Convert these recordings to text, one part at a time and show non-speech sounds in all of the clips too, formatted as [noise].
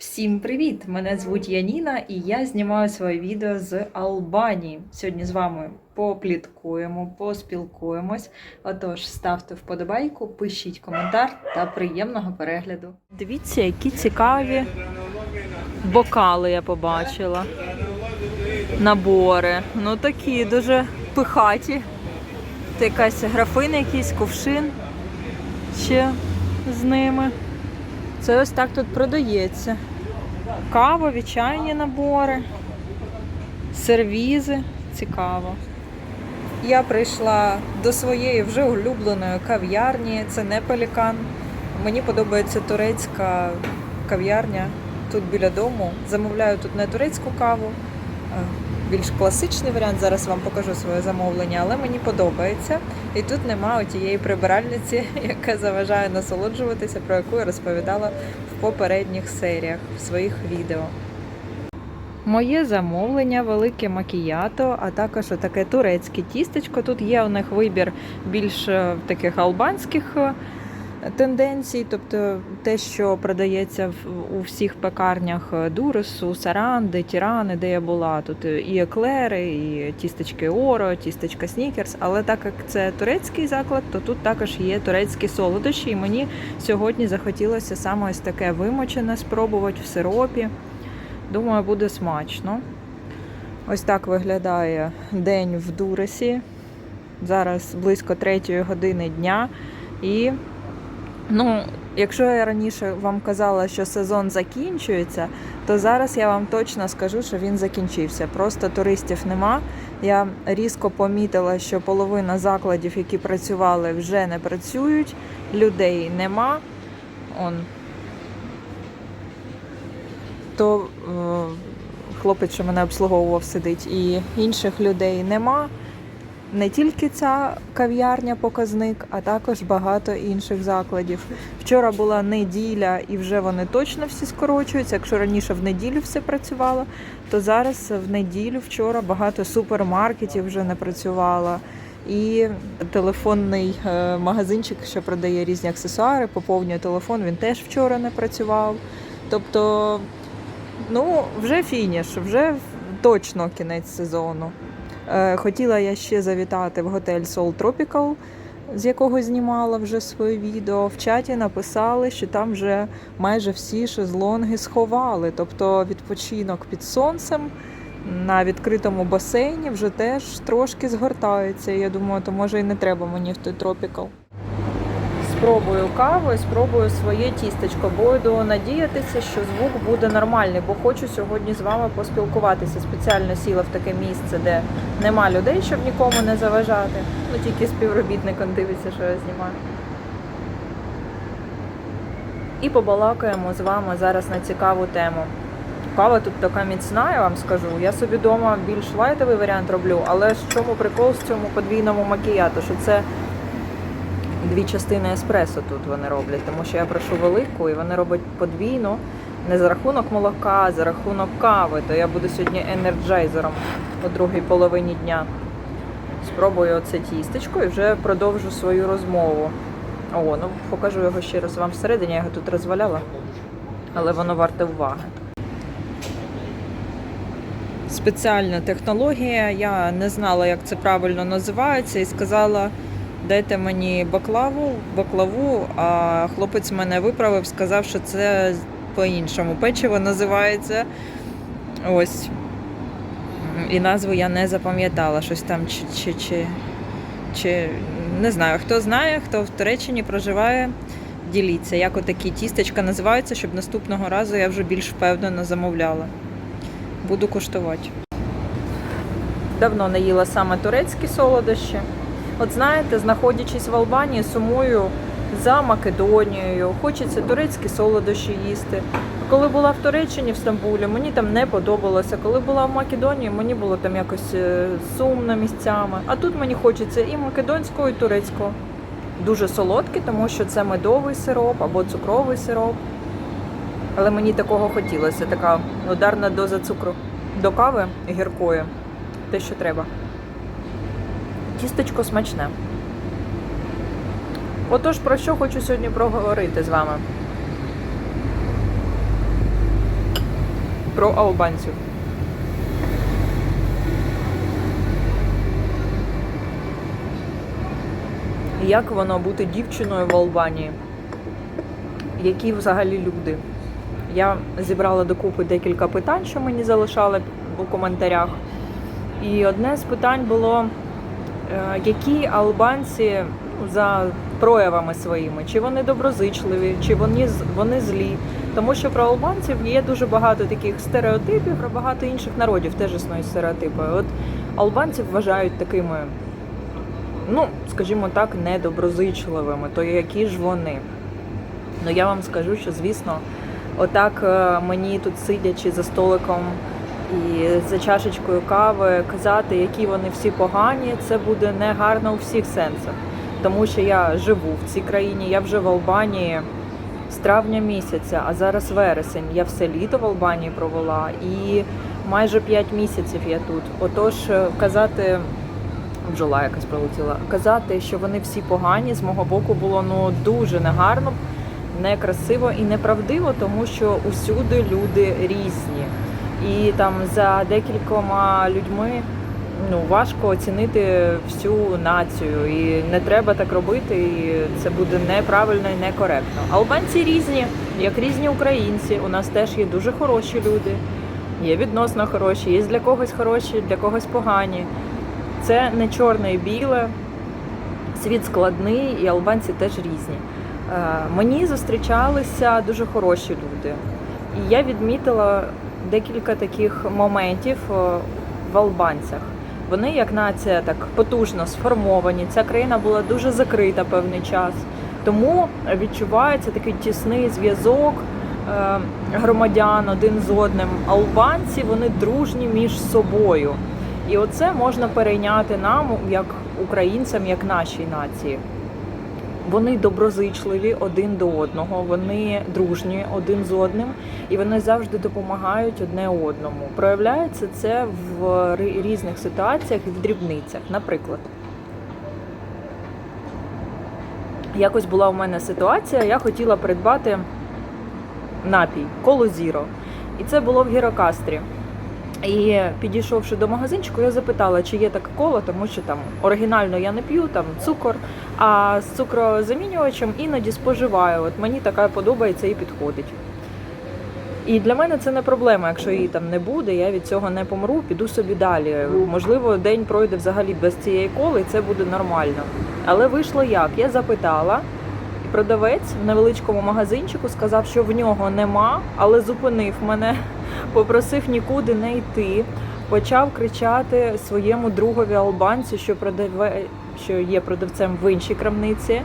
Всім привіт! Мене звуть Яніна і я знімаю своє відео з Албанії. Сьогодні з вами попліткуємо, поспілкуємось. Отож, ставте вподобайку, пишіть коментар та приємного перегляду. Дивіться, які цікаві бокали я побачила. Набори. Ну такі дуже пихаті. Це якась графин, якийсь кувшин ще з ними. Це ось так тут продається. Кавові, чайні набори, сервізи. Цікаво. Я прийшла до своєї вже улюбленої кав'ярні. Це не пелікан. Мені подобається турецька кав'ярня тут біля дому. Замовляю тут не турецьку каву, більш класичний варіант. Зараз вам покажу своє замовлення, але мені подобається. І тут немає тієї прибиральниці, [laughs] яка заважає насолоджуватися, про яку я розповідала в попередніх серіях в своїх відео. Моє замовлення велике макіято, а також таке турецьке тістечко. Тут є у них вибір більш е, таких албанських е, тенденцій, тобто те, що продається у всіх пекарнях е, Дуресу, Саранди, Тірани, де я була. Тут і еклери, і тістечки Оро, тістечка Снікерс. Але так як це турецький заклад, то тут також є турецькі солодощі. І мені сьогодні захотілося саме ось таке вимочене спробувати в сиропі. Думаю, буде смачно. Ось так виглядає день в Дуресі. Зараз близько третьої години дня. І ну, якщо я раніше вам казала, що сезон закінчується, то зараз я вам точно скажу, що він закінчився. Просто туристів нема. Я різко помітила, що половина закладів, які працювали, вже не працюють, людей нема. Он то е, хлопець, що мене обслуговував, сидить, і інших людей нема. Не тільки ця кав'ярня показник, а також багато інших закладів. Вчора була неділя, і вже вони точно всі скорочуються. Якщо раніше в неділю все працювало, то зараз в неділю вчора багато супермаркетів вже не працювало. І телефонний е, магазинчик, що продає різні аксесуари, поповнює телефон, він теж вчора не працював. Тобто Ну, вже фініш, вже точно кінець сезону. Е, Хотіла я ще завітати в готель Soul Tropical, з якого знімала вже своє відео. В чаті написали, що там вже майже всі шезлонги сховали. Тобто відпочинок під сонцем на відкритому басейні вже теж трошки згортається. Я думаю, то може і не треба мені в той Tropical. Спробую каву і спробую своє тістечко. Буду надіятися, що звук буде нормальний, бо хочу сьогодні з вами поспілкуватися. Спеціально сіла в таке місце, де нема людей, щоб нікому не заважати. Ну тільки співробітником дивиться, що я знімаю. І побалакаємо з вами зараз на цікаву тему. Кава тут така міцна, я вам скажу. Я собі вдома більш лайтовий варіант роблю, але в чому прикол з цьому подвійному макіято, що це дві частини еспресо тут вони роблять, тому що я прошу велику і вони роблять подвійну. Не за рахунок молока, а за рахунок кави. То я буду сьогодні енерджайзером у другій половині дня. Спробую оце тістечко і вже продовжу свою розмову. О, ну покажу його ще раз вам всередині, я його тут розваляла, але воно варте уваги. Спеціальна технологія, я не знала, як це правильно називається, і сказала, дайте мені баклаву, баклаву, а хлопець мене виправив, сказав, що це по-іншому. Печиво називається ось. І назву я не запам'ятала. Щось там чи, чи, чи, чи не знаю, хто знає, хто в Туреччині проживає, діліться, як отакі тістечка називаються, щоб наступного разу я вже більш впевнено замовляла. Буду куштувати. Давно не їла саме турецькі солодощі. От знаєте, знаходячись в Албанії, сумую за Македонією, хочеться турецькі солодощі їсти. Коли була в Туреччині в Стамбулі, мені там не подобалося. Коли була в Македонії, мені було там якось е, сумно місцями. А тут мені хочеться і македонського, і турецького. Дуже солодкі, тому що це медовий сироп або цукровий сироп. Але мені такого хотілося, така ударна доза цукру. До кави гіркої. Те, що треба. Тістечко смачне. Отож, про що хочу сьогодні проговорити з вами? про албанців. Як воно бути дівчиною в Албанії? Які взагалі люди? Я зібрала докупи декілька питань, що мені залишали у коментарях. І одне з питань було, які албанці за проявами своїми, чи вони доброзичливі, чи вони, вони злі. Тому що про албанців є дуже багато таких стереотипів, про багато інших народів теж існують стереотипи. От албанців вважають такими, ну, скажімо так, недоброзичливими, то які ж вони? Ну я вам скажу, що звісно, отак е, мені тут сидячи за столиком і за чашечкою кави казати, які вони всі погані, це буде не гарно у всіх сенсах. Тому що я живу в цій країні, я вже в Албанії з травня місяця, а зараз вересень. Я все літо в Албанії провела і майже 5 місяців я тут. Отож, казати бджола якась прилетіла. Казати, що вони всі погані, з мого боку було ну дуже негарно, некрасиво і неправдиво, тому що усюди люди різні. І там за декількома людьми ну важко оцінити всю націю. І не треба так робити, і це буде неправильно і некоректно. Албанці різні, як різні українці. У нас теж є дуже хороші люди. Є відносно хороші, є для когось хороші, для когось погані. Це не чорне і біле, світ складний, і албанці теж різні. Е, Мені зустрічалися дуже хороші люди, і я відмітила декілька таких моментів е, в албанцях. Вони, як нація, так потужно сформовані. Ця країна була дуже закрита певний час, тому відчувається такий тісний зв'язок е, громадян один з одним. Албанці вони дружні між собою. І оце можна перейняти нам, як українцям, як нашій нації. Вони доброзичливі один до одного, вони дружні один з одним, і вони завжди допомагають одне одному. Проявляється це в різних ситуаціях і в дрібницях. Наприклад, якось була у мене ситуація, я хотіла придбати напій коло зіро. І це було в Гірокастрі. І підійшовши до магазинчику, я запитала, чи є така кола, тому що там оригінально я не п'ю, там цукор, а з цукрозамінювачем іноді споживаю. От мені така подобається і підходить. І для мене це не проблема, якщо її там не буде, я від цього не помру, піду собі далі. Можливо, день пройде взагалі без цієї коли, і це буде нормально. Але вийшло як? Я запитала, продавець в невеличкому магазинчику сказав, що в нього нема, але зупинив мене, [laughs] попросив нікуди не йти. Почав кричати своєму другові албанцю, що продаве, що є продавцем в іншій крамниці,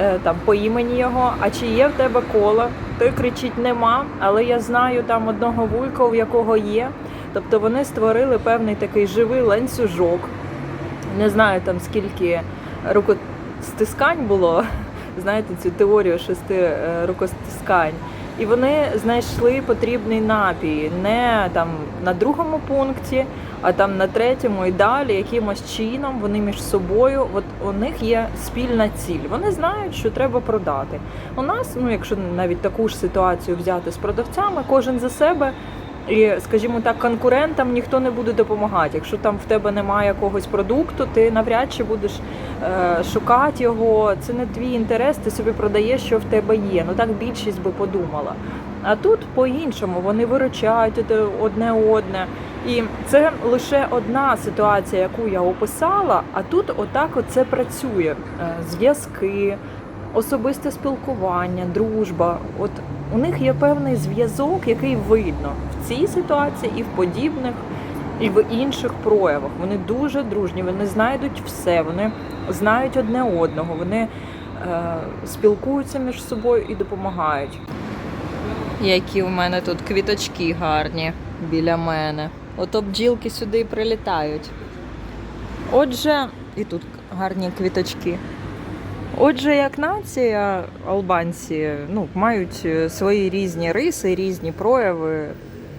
е, там по імені його. А чи є в тебе кола? Той кричить: нема, але я знаю там одного вуйка, у якого є. Тобто вони створили певний такий живий ланцюжок. Не знаю там скільки рукостискань було. Знаєте, цю теорію шести е, рукостискань. І вони знайшли потрібний напій не там на другому пункті, а там на третьому і далі, якимось чином вони між собою. От у них є спільна ціль. Вони знають, що треба продати. У нас, ну якщо навіть таку ж ситуацію взяти з продавцями, кожен за себе. І, скажімо так, конкурентам ніхто не буде допомагати. Якщо там в тебе немає якогось продукту, ти навряд чи будеш е, шукати його. Це не твій інтерес, ти собі продаєш, що в тебе є. Ну так більшість би подумала. А тут по-іншому вони виручають одне одне. І це лише одна ситуація, яку я описала. А тут отак от це працює. Е, Зв'язки, особисте спілкування, дружба. От у них є певний зв'язок, який видно цій ситуації і в подібних, і в інших проявах. Вони дуже дружні, вони знайдуть все, вони знають одне одного, вони е, спілкуються між собою і допомагають. Які у мене тут квіточки гарні біля мене. Ото бджілки сюди прилітають. Отже, і тут гарні квіточки. Отже, як нація, албанці ну, мають е, свої різні риси, різні прояви,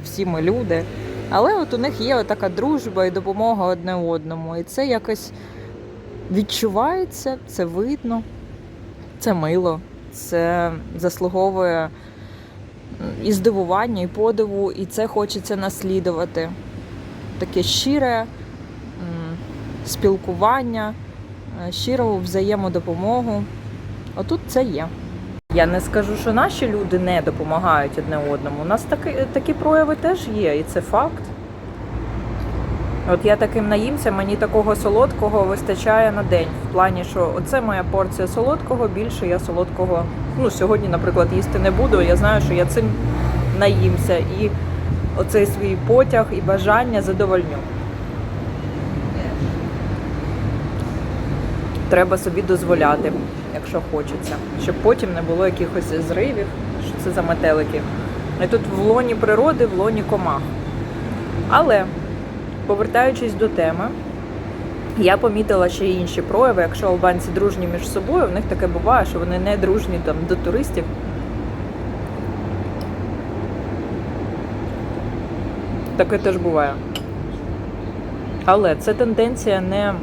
всі ми люди. Але от у них є така дружба і допомога одне одному. І це якось відчувається, це видно, це мило, це заслуговує і здивування, і подиву, і це хочеться наслідувати. Таке щире спілкування, е, щиру взаємодопомогу. Отут це є. Я не скажу, що наші люди не допомагають одне одному. У нас такі, такі прояви теж є, і це факт. От я таким наїмся, мені такого солодкого вистачає на день. В плані, що оце моя порція солодкого, більше я солодкого. Ну, сьогодні, наприклад, їсти не буду. Я знаю, що я цим наїмся. І оцей свій потяг і бажання задовольню. Треба собі дозволяти, якщо хочеться, щоб потім не було якихось зривів, що це за метелики. І тут в лоні природи, в лоні комах. Але повертаючись до теми, я помітила ще й інші прояви. Якщо албанці дружні між собою, в них таке буває, що вони не дружні там до туристів. Таке теж буває. Але це тенденція не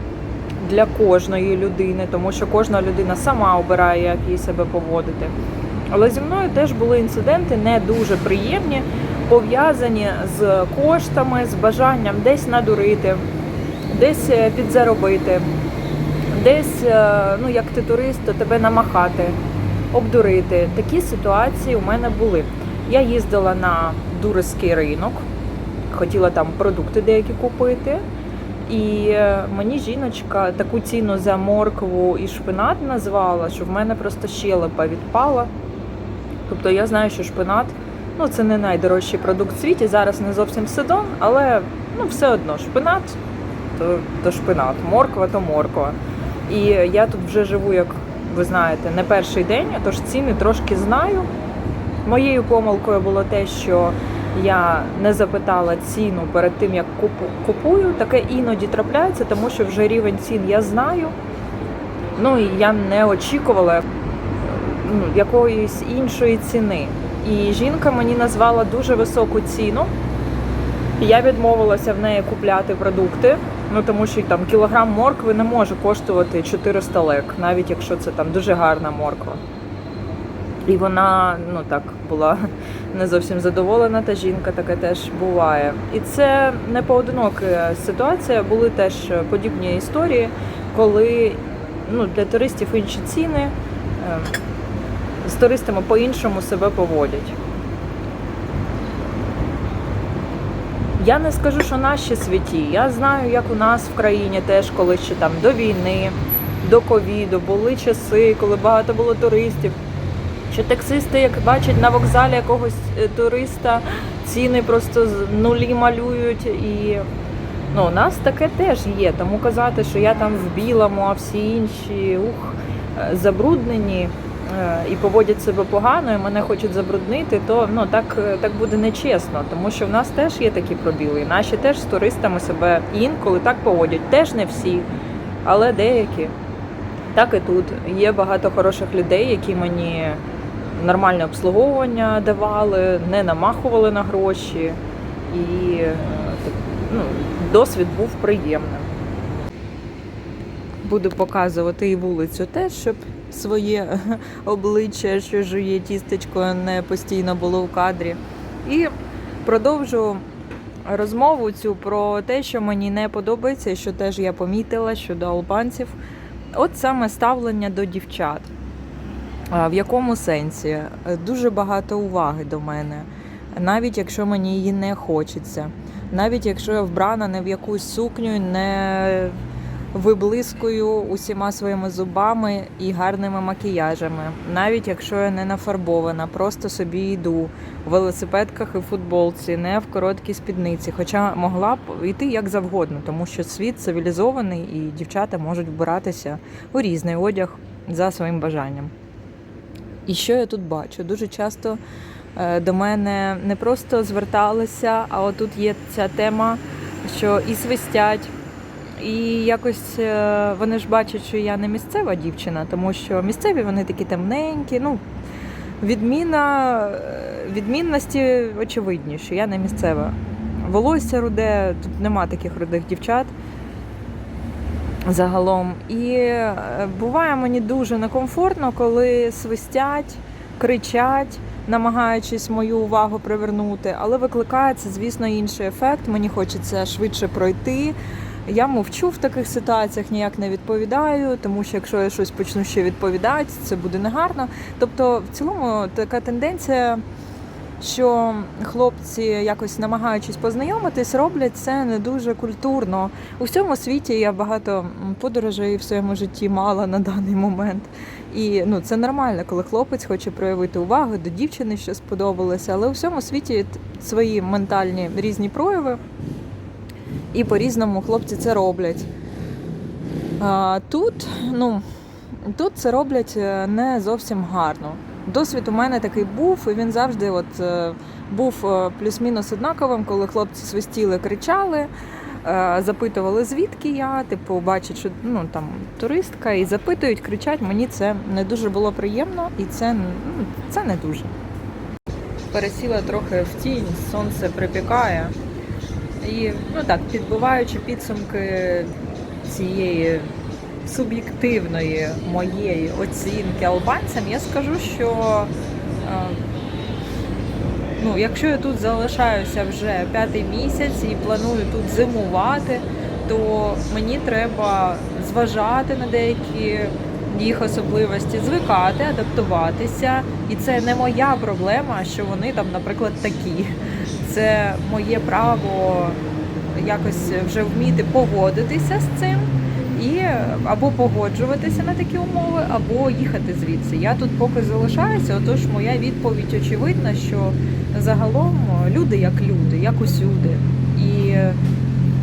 для кожної людини, тому що кожна людина сама обирає, як їй себе поводити. Але зі мною теж були інциденти не дуже приємні, пов'язані з коштами, з бажанням десь надурити, десь е, підзаробити, десь, е, ну як ти турист, то тебе намахати, обдурити. Такі ситуації у мене були. Я їздила на Дуриський ринок, хотіла там продукти деякі купити. І е, мені жіночка таку ціну за моркву і шпинат назвала, що в мене просто щелепа відпала. Тобто я знаю, що шпинат ну, це не найдорожчий продукт в світі. Зараз не зовсім сезон, але ну, все одно шпинат то, то шпинат, морква то морква. І я тут вже живу, як ви знаєте, не перший день, тож ціни трошки знаю. Моєю помилкою було те, що я не запитала ціну перед тим, як купую. Таке іноді трапляється, тому що вже рівень цін я знаю. Ну і я не очікувала ну, якоїсь іншої ціни. І жінка мені назвала дуже високу ціну. Я відмовилася в неї купляти продукти, ну тому що там кілограм моркви не може коштувати 400 лек, навіть якщо це там дуже гарна морква. І вона ну так була [laughs] не зовсім задоволена, та жінка таке теж буває. І це не поодинока ситуація, були теж подібні історії, коли ну, для туристів інші ціни, е, з туристами по-іншому себе поводять. Я не скажу, що наші святі. Я знаю, як у нас в країні теж, коли ще там до війни, до ковіду були часи, коли багато було туристів. Що таксисти, як бачать на вокзалі якогось е, туриста, ціни просто з нулі малюють. І ну, у нас таке теж є. Тому казати, що я там в білому, а всі інші ух, е, забруднені е, і поводять себе погано, і мене хочуть забруднити, то ну так, так буде нечесно, тому що в нас теж є такі пробіли. Наші теж з туристами себе інколи так поводять. Теж не всі, але деякі. Так і тут є багато хороших людей, які мені нормальне обслуговування давали, не намахували на гроші, і е, ну, досвід був приємним. Буду показувати і вулицю теж, щоб своє [laughs] обличчя, що жує тістечко, не постійно було в кадрі. І продовжу розмову цю про те, що мені не подобається, що теж я помітила щодо албанців. От саме ставлення до дівчат. В якому сенсі? Е, Дуже багато уваги до мене, навіть якщо мені її не хочеться, навіть якщо я вбрана не в якусь сукню, не виблискую усіма своїми зубами і гарними макіяжами, навіть якщо я не нафарбована, просто собі йду в велосипедках і футболці, не в короткій спідниці, хоча могла б йти як завгодно, тому що світ цивілізований і дівчата можуть вбиратися у різний одяг за своїм бажанням. І що я тут бачу? Дуже часто е, до мене не просто зверталися, а отут є ця тема, що і свистять, і якось е, вони ж бачать, що я не місцева дівчина, тому що місцеві вони такі темненькі. Ну, відміна, е, відмінності очевидні, що я не місцева. Волосся руде, тут нема таких рудих дівчат загалом. І е, буває мені дуже некомфортно, коли свистять, кричать, намагаючись мою увагу привернути, але викликає це, звісно, інший ефект. Мені хочеться швидше пройти. Я мовчу в таких ситуаціях, ніяк не відповідаю, тому що якщо я щось почну ще відповідати, це буде негарно. Тобто, в цілому, така тенденція, що хлопці, якось намагаючись познайомитись, роблять це не дуже культурно. У всьому світі я багато подорожей в своєму житті мала на даний момент. І ну, це нормально, коли хлопець хоче проявити увагу до дівчини, що сподобалося, але у всьому світі свої ментальні різні прояви, і по-різному хлопці це роблять. А, тут, ну, тут це роблять е, не зовсім гарно. Досвід у мене такий був, і він завжди от, е, був е, плюс-мінус однаковим, коли хлопці свистіли, кричали, е, запитували, звідки я, типу, бачать, що ну, там, туристка, і запитують, кричать. Мені це не дуже було приємно, і це, ну, це не дуже. Пересіла трохи в тінь, сонце припікає. І ну так, підбиваючи підсумки цієї суб'єктивної моєї оцінки албанцям, я скажу, що е, ну, якщо я тут залишаюся вже п'ятий місяць і планую тут зимувати, то мені треба зважати на деякі їх особливості, звикати, адаптуватися. І це не моя проблема, що вони там, наприклад, такі. Це моє право якось вже вміти погодитися з цим і або погоджуватися на такі умови, або їхати звідси. Я тут поки залишаюся, отож моя відповідь очевидна, що загалом люди як люди, як усюди. І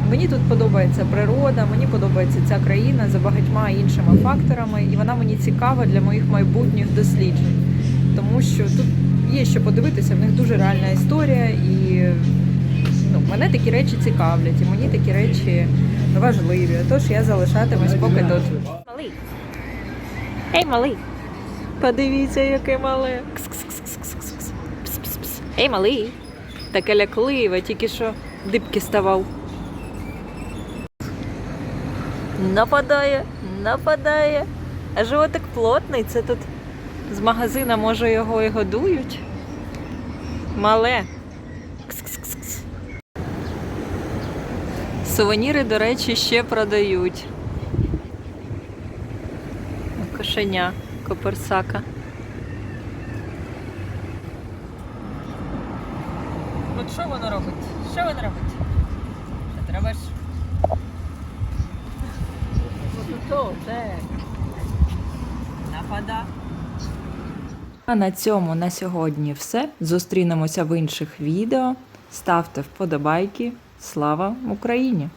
мені тут подобається природа, мені подобається ця країна за багатьма іншими факторами, і вона мені цікава для моїх майбутніх досліджень, тому що тут є що подивитися, в них дуже реальна історія, і ну, мене такі речі цікавлять, і мені такі речі важливі. Тож я залишатимусь поки тут. Малий. Ей, малий. Подивіться, яке мале. Ей, малий. Таке лякливе, тільки що дибки ставав. Нападає, нападає. А животик плотний, це тут з магазина, може, його і годують. Мале. Сувеніри, до речі, ще продають. Кошеня коперсака. От що воно робить? Що воно робить? Що треба ж. Ото, де? Напада. А на цьому на сьогодні все. Зустрінемося в інших відео. Ставте вподобайки. Слава Україні!